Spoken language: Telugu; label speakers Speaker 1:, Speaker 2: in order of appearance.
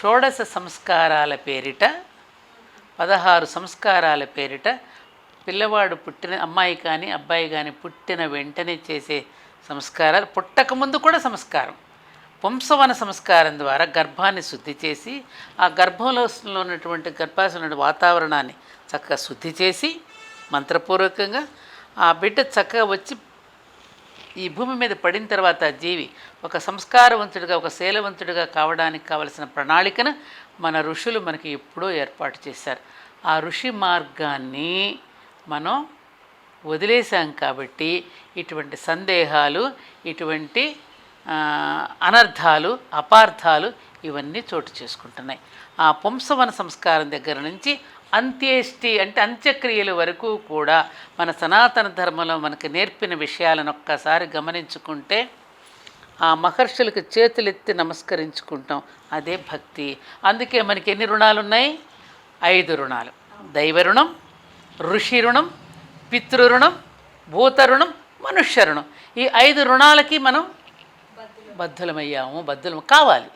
Speaker 1: షోడశ సంస్కారాల పేరిట పదహారు సంస్కారాల పేరిట పిల్లవాడు పుట్టిన అమ్మాయి కానీ అబ్బాయి కానీ పుట్టిన వెంటనే చేసే సంస్కారాలు. పుట్టకముందు కూడా సంస్కారం. పుంసవన సంస్కారం ద్వారా గర్భాన్ని శుద్ధి చేసి ఆ గర్భంలో ఉన్నటువంటి గర్భాశయ వాతావరణాన్ని చక్కగా శుద్ధి చేసి మంత్రపూర్వకంగా ఆ బిడ్డ చక్కగా వచ్చి ఈ భూమి మీద పడిన తర్వాత జీవి ఒక సంస్కారవంతుడిగా ఒక శీలవంతుడిగా కావడానికి కావలసిన ప్రణాళికను మన ఋషులు మనకి ఎప్పుడో ఏర్పాటు చేశారు. ఆ ఋషి మార్గాన్ని మనం వదిలేశాం కాబట్టి ఇటువంటి సందేహాలు ఇటువంటి అనర్థాలు అపార్థాలు ఇవన్నీ చోటు చేసుకుంటున్నాయి. ఆ పుంసవన సంస్కారం దగ్గర నుంచి అంత్యేష్టి అంటే అంత్యక్రియల వరకు కూడా మన సనాతన ధర్మంలో మనకు నేర్పిన విషయాలను ఒక్కసారి గమనించుకుంటే ఆ మహర్షులకు చేతులెత్తి నమస్కరించుకుంటాం అదే భక్తి. అందుకే మనకి ఎన్ని రుణాలు ఉన్నాయి ఐదు రుణాలు. దైవ రుణం ఋషి రుణం పితృరుణం భూత రుణం మనుష్య రుణం. ఈ ఐదు రుణాలకి మనం బద్ధులమయ్యాము బద్ధులం కావాలి.